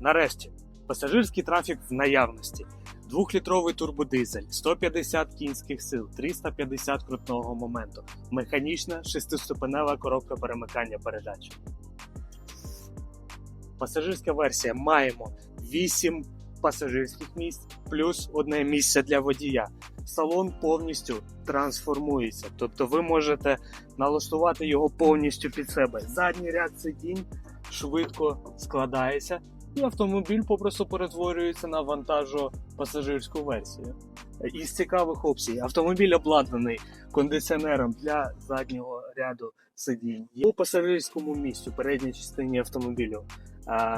Нарешті, пасажирський трафік в наявності. Двохлітровий турбодизель, 150 кінських сил, 350 крутного моменту, механічна шестиступенева коробка перемикання передач. Пасажирська версія маємо 8 пасажирських місць плюс одне місце для водія. Салон повністю трансформується, тобто ви можете налаштувати його повністю під себе. Задній ряд сидінь швидко складається, і автомобіль попросту перетворюється на вантажо пасажирську версію. Із цікавих опцій автомобіль обладнаний кондиціонером для заднього ряду сидінь. У пасажирському місцю, передній частині автомобілю,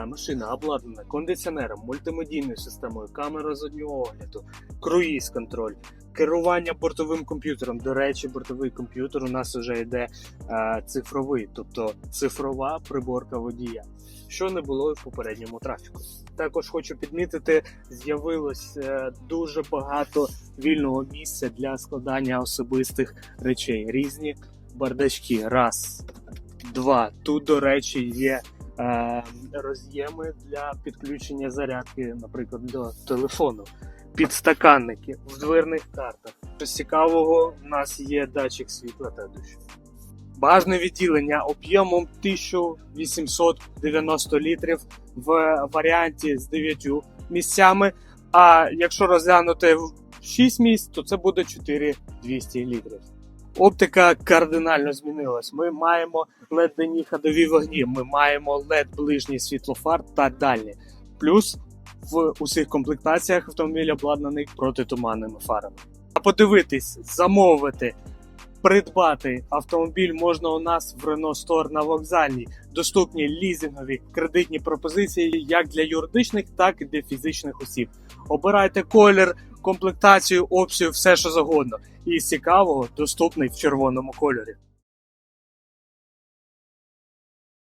машина обладнана кондиціонером, мультимедійною системою, камерою заднього огляду, круїз контроль, керування бортовим комп'ютером. До речі, бортовий комп'ютер у нас вже йде а, цифровий, тобто цифрова приборка водія, що не було в попередньому трафіку. Також хочу підмітити, з'явилось е, дуже багато вільного місця для складання особистих речей. Різні бардачки. Раз, два. Тут, до речі, є е, роз'єми для підключення зарядки, наприклад, до телефону. Підстаканники в дверних картах. Щось цікавого, у нас є датчик світла та дощу. Багажне відділення об'ємом 1890 літрів в варіанті з 9 місцями. А якщо розглянути в 6 місць, то це буде 4200 літрів. Оптика кардинально змінилась. Ми маємо LED-денні ходові вогні, ми маємо LED ближній світлофар та дальні. Плюс в усіх комплектаціях автомобіль обладнаний протитуманними фарами. А подивитись, замовити, придбати автомобіль можна у нас в Renault Store на вокзальній. Доступні лізингові кредитні пропозиції як для юридичних, так і для фізичних осіб. Обирайте колір, комплектацію, опцію, все що завгодно. І з цікавого доступний в червоному кольорі.